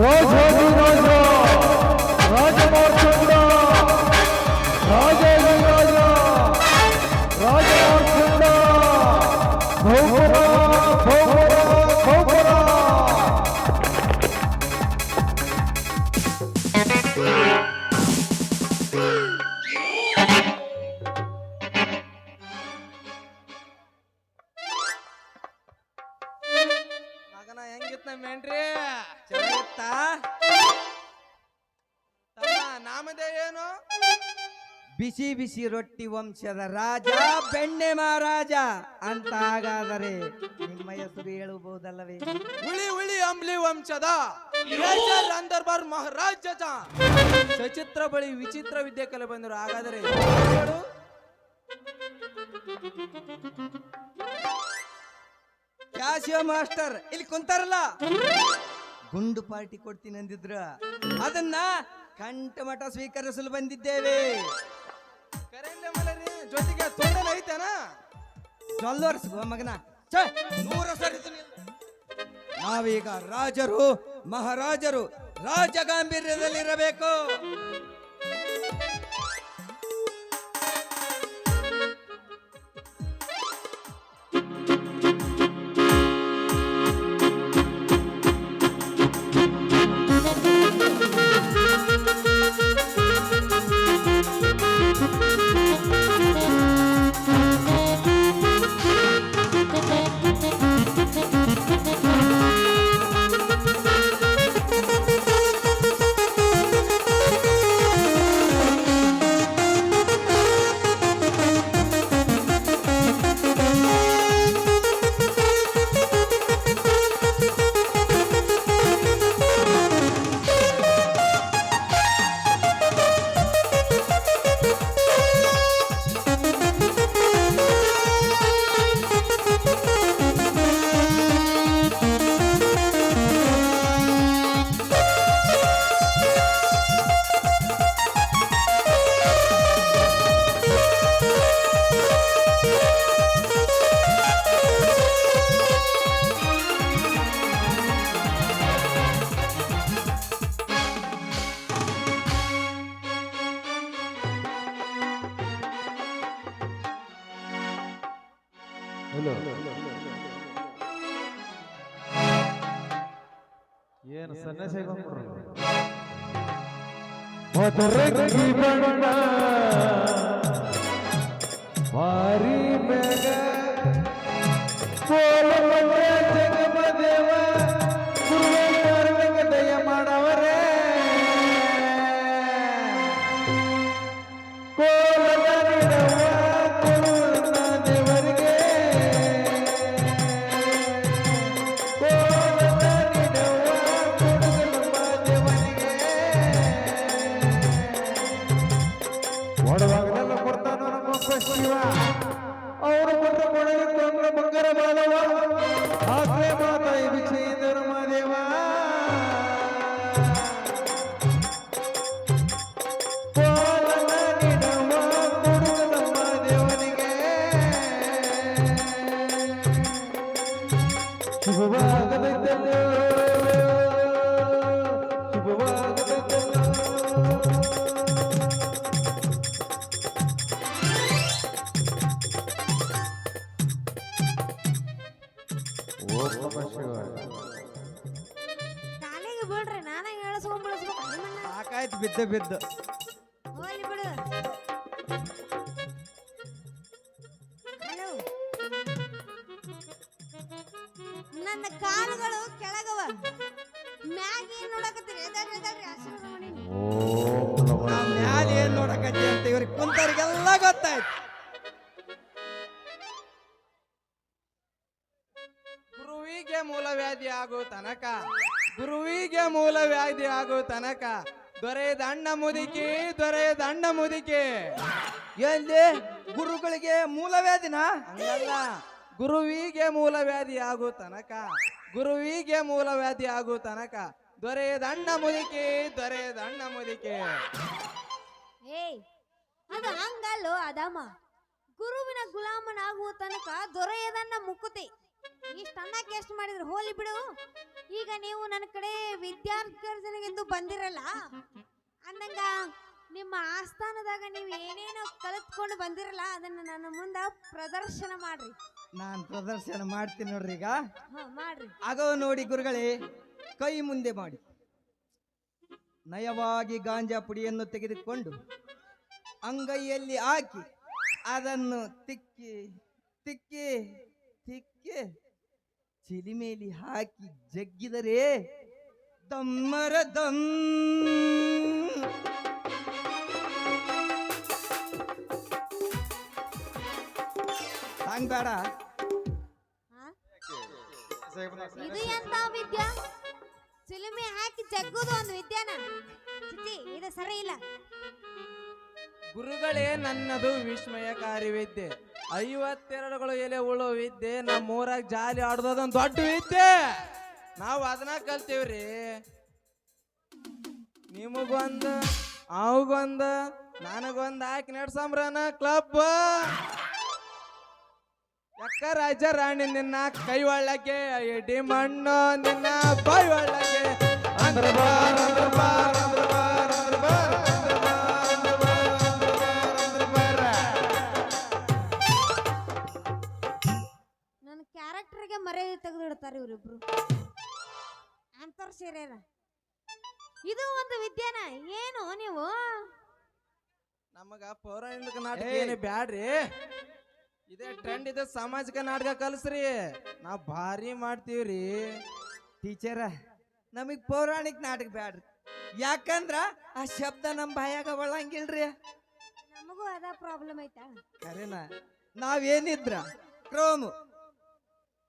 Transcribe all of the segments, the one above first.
Rose ಹೋಗಿ rose ರಾಜ ಬಿಸಿ ಬಿಸಿ ರೊಟ್ಟಿ ವಂಶದ ರಾಜ ಬೆಣ್ಣೆ ಮಹಾರಾಜ ಅಂತ ಹಾಗಾದರೆ ನಿಮ್ಮ ಹೆಸರು ಹೇಳಬಹುದಲ್ಲವೇ? ಹುಳಿ ಹುಳಿ ಅಂಬ್ಲಿ ವಂಶದ ರಾಜರ್ ಅಂದರ್ಬಾರ್ ಮಹಾರಾಜ ಸಚಿತ್ರ ಬಳಿ ವಿಚಿತ್ರ ವಿದ್ಯೆ ಕಲೆ ಬಂದರು. ಹಾಗಾದರೆ. ಕ್ಯಾಶಿಯೋ ಮಾಸ್ಟರ್ ಇಲ್ಲಿ ಕುಂತಾರಲ್ಲ? ಗುಂಡು ಪಾರ್ಟಿ ಕೊಡ್ತೀನಿ ಅಂದಿದ್ರ ಅದನ್ನ ಕಂಠ ಮಠ ಸ್ವೀಕರಿಸಲು ಬಂದಿದ್ದೇವೆ. ಜೊತೆಗೆ ತೊಂದರೆ ಐತನ? ಜೊಲ್ಲೋರ್ಸ್ಗೋ ಮಗನ. ಛೆ, ನೂರ ನಿಲ್ಲು. ನಾವೀಗ ರಾಜರು ಮಹಾರಾಜರು ರಾಜಗಾಂಭೀರ್ಯದಲ್ಲಿರಬೇಕು ಮಧುರಕ್ಕಿ ಬಣ್ಣ ಕಾಲಿಗೆ ಬಿಡ್ರಿ ನಾನೇ ಹೇಳಿಸ್ಕೊಂಡ್ ಬಿಡಿಸ್ಬೇಕು ನಿಮ್ಮನ್ನ ಸಾಕಾಯ್ತು ಬಿದ್ದು ಬಿದ್ದು. ಕಾಲುಗಳು ಕೆಳಗವ. ಮ್ಯಾಗ ಏನ್ ನೋಡಕತ್ತೀರಿ? ಎದರ್ ಎದರ್ ಆಶೀರ್ವಾದ ಏನ್ ನೋಡಕತ್ತಿ ಅಂತ ಇವ್ರಿಗೆ ಕುಂತವ್ರಿಗೆಲ್ಲ ಗೊತ್ತಾಯ್ತು. ಗುರುವಿಗೆ ಮೂಲವ್ಯಾಧಿ ಆಗೋ ತನಕ, ಗುರುವಿಗೆ ಮೂಲವ್ಯಾಧಿ ಆಗೋ ತನಕ ದೊರೆಯದಣ್ಣ ಮುದುಕಿ ದೊರೆಯದಣ್ಣ ಮುದುಕಿ. ಎಲ್ಲಿ? ಗುರುಗಳಿಗೆ ಮೂಲವ್ಯಾಧಿನ ಹಂಗಲ್ಲ. ಗುರುವಿಗೆ ಮೂಲವ್ಯಾಧಿ ಆಗೋ ತನಕ, ಗುರುವಿಗೆ ಮೂಲವ್ಯಾಧಿ ಆಗೋ ತನಕ ದೊರೆಯದಣ್ಣ ಮುದುಕಿ ದೊರೆಯದ ಅಣ್ಣ ಮುದುಕಿ. ಏಯ್, ಅದು ಹಂಗಲ್ಲೋ ಅದಮ್ಮ ಗುರುವಿನ ಗುಲಾಮನಾಗುವ ತನಕ ದೊರೆಯದನ್ನ ಮುಕ್ಕುತಿ ಇಷ್ಟ ಎಷ್ಟು ಮಾಡಿದ್ರು? ಹೋಲಿ ಬಿಡು. ಈಗ ನೀವು ನನ್ನ ಕಡೆ ವಿದ್ಯಾರ್ಥಿಗಳಿಗೆಂದು ಬಂದಿರಲ್ಲ, ಅಂದಂಗ ನಿಮ್ಮ ಆಸ್ಥಾನದಾಗ ನೀವು ಏನೇನೋ ಕಲಿತ್ಕೊಂಡು ಬಂದಿರಲ್ಲ, ಅದನ್ನ ನನ್ನ ಮುಂದೆ ಪ್ರದರ್ಶನ ಮಾಡ್ರಿ. ನಾನ್ ಪ್ರದರ್ಶನ ಮಾಡ್ತೀನಿ ನೋಡ್ರಿ ಈಗ. ಹಾ ಮಾಡ್ರಿ. ಆಗೋ ನೋಡಿ ಗುರುಗಳೇ ಕೈ ಮುಂದೆ ಮಾಡಿ. ನಯವಾಗಿ ಗಾಂಜಾ ಪುಡಿಯನ್ನು ತೆಗೆದುಕೊಂಡು ಅಂಗೈಯಲ್ಲಿ ಹಾಕಿ ಅದನ್ನು ತಿಕ್ಕಿ ತಿಕ್ಕಿ ತಿಕ್ಕಿ ಚಿಲಿಮೇಲಿ ಹಾಕಿ ಜಗ್ಗಿದರೆ ದಮ್ಮರ ದಮ್. ಹಂಗ್ ಬೇಡ ಇದು ಎಂತ ವಿದ್ಯಾ? ಚಿಲುಮೆ ಹಾಕಿ ಜಗ್ಗುದು ಒಂದು ವಿದ್ಯಾನ? ಚಿಚಿ ಇದು ಸರಿ ಇಲ್ಲ. ಗುರುಗಳೇ ನನ್ನದು ವಿಸ್ಮಯಕಾರಿ ವಿದ್ಯೆ. ಐವತ್ತೆರಡುಗಳು ಎಲೆ ಉಳು ವಿದ್ಯೆ ನಮ್ಮೂರಾಗ ಜಾಲಿ ಆಡ್ದದೊಂದು ದೊಡ್ಡ ವಿದ್ಯೆ. ನಾವು ಅದನ್ನ ಕಲ್ತೀವ್ರಿ. ನಿಮಗೊಂದು ಅವಗೊಂದು ನನಗೊಂದು ಹಾಕಿ ನಡ್ಸಂಬ್ರನ ಕ್ಲಬ್ ಯಾಕ ರಾಜ ರಾಣಿ ನಿನ್ನ ಕೈ ಒಳಗೆ ಎಡಿ ಮಣ್ಣು ನಿನ್ನ ಬಾಯ್ ಒಳಗೆ. ನನ್ನ ಕ್ಯಾರೆಕ್ಟರ್ಗೆ ಮರ್ಯಾದೆ ತೆಗೆದಿಡ್ತಾರೆ ಇವರಿಬ್ರು ಅಂತರ್ ಸೇರ್ಯಾರ ಇದು ಒಂದು ವಿದ್ಯಾನ ಏನು ನೀವು ನಮಗ ಪೌರಾಣಿಕ ನಾಟಕ. ಏನು ಬ್ಯಾಡ್ರಿ ಇದೇ ಟ್ರೆಂಡ್ ಇದೆ ಸಾಮಾಜಿಕ ನಾಟಕ ಕಲ್ಸ್ರಿ. ನಾವ್ ಭಾರಿ ಮಾಡ್ತೀವ್ರಿ. ಟೀಚರ ನಮಗ್ ಪೌರಾಣಿಕ ನಾಟಕ ಬ್ಯಾಡ್ರಿ. ಯಾಕಂದ್ರ ಆ ಶಬ್ದ ನಮ್ ಬಾಯಾಗ ಒಳಂಗಿಲ್ರಿ ನಮಗೂ ಅದ ಪ್ರಾಬ್ಲಮ್ ಐತಾ. ಕರೆನ ನಾವೇನಿದ್ರ ಕ್ರೋಮ್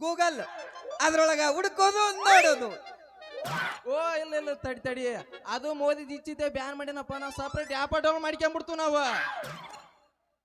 ಗೂಗಲ್ ಅದ್ರೊಳಗ ಹುಡುಕೋದು ನೋಡೋದು. ಓ ಇಲ್ಲ ಇಲ್ಲ ತಡಿ ತಡಿ. ಅದು ಮೋದಿ ಇಚ್ಚಿದ್ದೆ ಬ್ಯಾನ್ ಮಾಡಿನಪ್ಪ ನಾವು ಸಪ್ರೇಟ್ ಆ್ಯಪ್ ಡೌನ್ಲೋಡ್ ಮಾಡ್ಕೊಂಡ್ಬಿಡ್ತು ನಾವು.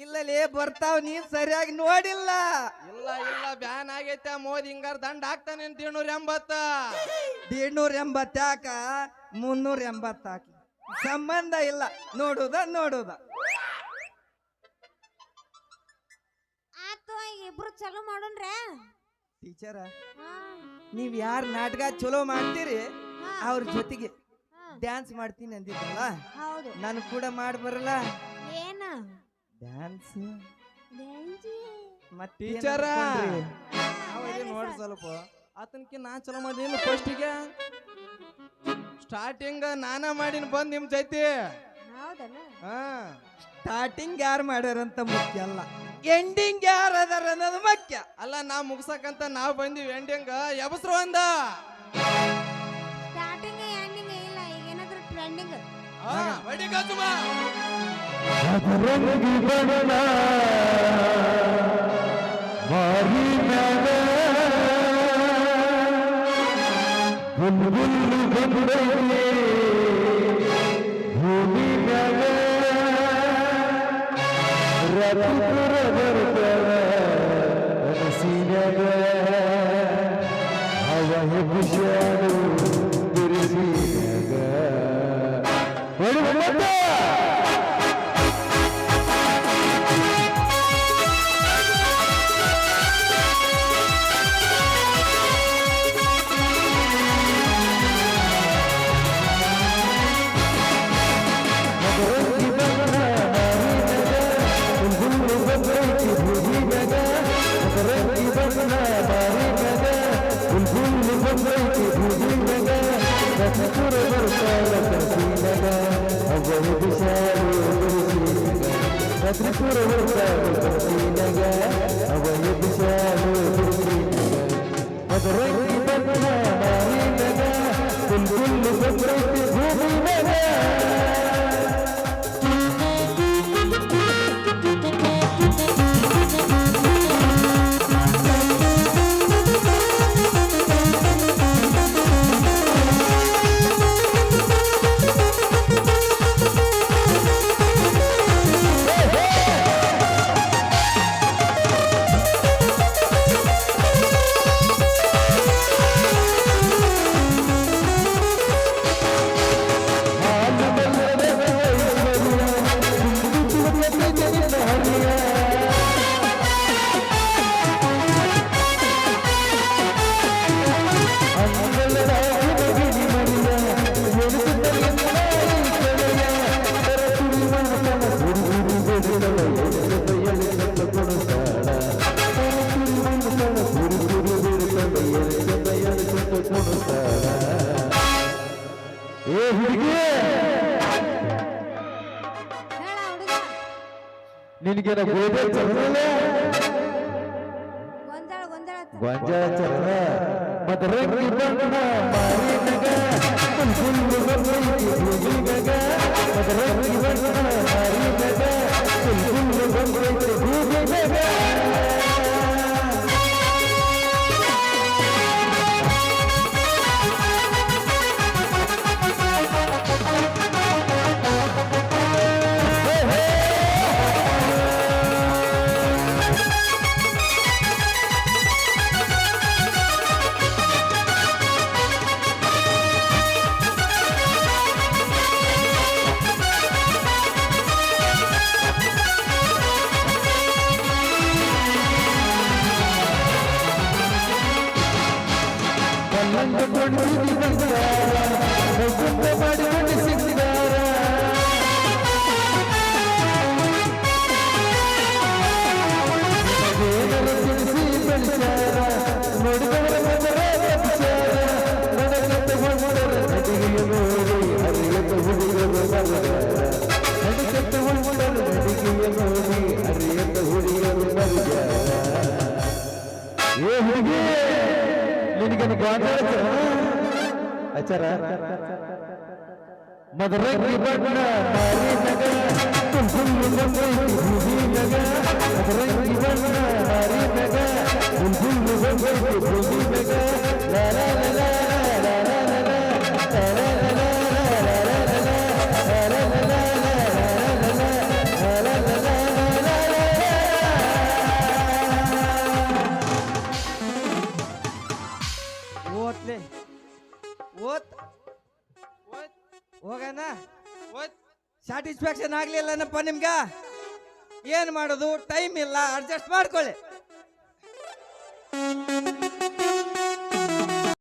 ಇಲ್ಲಲೇ ಬರ್ತಾವ್ ನೀನ್ ಸರಿಯಾಗಿ ನೋಡಿಲ್ಲ. ಇಲ್ಲ ಇಲ್ಲ ಬ್ಯಾನ್ ಆಗೈತೆ ಮೋದಿ ಹಿಂಗಾರ ದಂಡ ಹಾಕ್ತಾನೆ ಏಳ್ನೂರ ಎಂಬತ್ತ. ಏಳ್ನೂರ ಎಂಬತ್ತ ಯಾಕ? ಮುನ್ನೂರ ಎಂಬತ್ತ ಹಾಕಿ. ಸಂಬಂಧ ಇಲ್ಲ ನೋಡುದ ನೋಡುದ. ಆತು ಇಬ್ರು ಚಲೋ ಮಾಡೋಣ್ರೆ. ಟೀಚರ ಹಾ. ನೀವ್ ಯಾರ ನಾಟಕ ಚಲೋ ಮಾಡ್ತೀರಿ ಅವ್ರ ಜೊತೆಗೆ ಡ್ಯಾನ್ಸ್ ಮಾಡ್ತೀನಿ ಅಂದಿದ್ರಲ್ಲ? ಹೌದು. ನನ್ ಕೂಡ ಮಾಡಿ ಬರಲ್ಲ ಏನ? ಡ್ಯಾನ್ಸ್. ಮತ್ತೆ ಟೀಚರ ನೋಡಿ ಸ್ವಲ್ಪ. ಆತನಕ್ಕೆ ನಾ ಚಲೋ ಮಾಡಿಲ್ಲ ಫಸ್ಟಿಗೆ ಸ್ಟಾರ್ಟಿಂಗ್ ನಾನ ಮಾಡಿನ ಬಂದ್ ನಿಮ್ ಜೈತಿ. ಸ್ಟಾರ್ಟಿಂಗ್ ಯಾರು ಮಾಡ್ಯಾರಂತ ಮುಖ್ಯ ಅಲ್ಲ. ಎಂಡಿಂಗ್ ಯಾರು ಅದಾರ ಅನ್ನೋದು ಮುಖ್ಯ. ಅಲ್ಲ ನಾ ಮುಗ್ಸಕಂತ ನಾವು ಬಂದಿವಿ ಎಂಡಿಂಗ್ ಎಬಸ್ರು ಒಂದ. ಸ್ಟಾರ್ಟಿಂಗ್ ಎಂಡಿಂಗ್ ಇಲ್ಲ ಈಗ ಏನಾದ್ರು ಟ್ರೆಂಡಿಂಗ್ रंग बनना मारी मैंने बुलबुल बन रही भूमि मैंने रब रबर सीने में हवा वजह चल मदरंग बनना मारी नगा कुल मुगल की भूजी नगा मदरंग बनना मारी नगा कुल मुगल की भूजी नगा ಬಂಗಾರ ಮುಗುಂದ ಮಾಡಿಕೊಂಡು ನಿನಗೇನರ ತಿಳಿಸಿ ಬೆಳೆಸಾರ ನೋಡಿದವರ ಮೊದಲ ವಿಚಾರ ನನಗಂತ ಹೊಂದರ ನಡಿಗೆಯ ನೋಡಿ ಅರಿಯದ ಹುಡುಗರು ಬರಗಾರ ನನಗಂತ ಹೊಂದರ ನಡಿಗೆಯ ನೋಡಿ ಅರಿಯದ ಹುಡುಗರು ಬರಗಾರ ಏ ಹುಡುಗಿ ಹಾಗೇನು ಗೊಂದಲ ಆಚಾರ. ಮದರಂಗಿ ಬಣ್ಣ ಬಾರಿ ನಗ. ಕುಂಕುಮ ಬಂದೈತಿ ಬೂದಿ ನಗ. ಮದರಂಗಿ ಬಣ್ಣ ಬಾರಿ ನಗ. ಕುಂಕುಮ ಬಂದೈತಿ ಬೂದಿ ನಗ ಲರ ಲರ ಸ್ಯಾಟಿಸ್ಫ್ಯಾಕ್ಷನ್ ಆಗ್ಲಿಲ್ಲನಪ್ಪ ನಿಮ್ಗ? ಏನ್ ಮಾಡೋದು? ಟೈಮ್ ಇಲ್ಲ ಅಡ್ಜಸ್ಟ್ ಮಾಡ್ಕೊಳ್ಳಿ.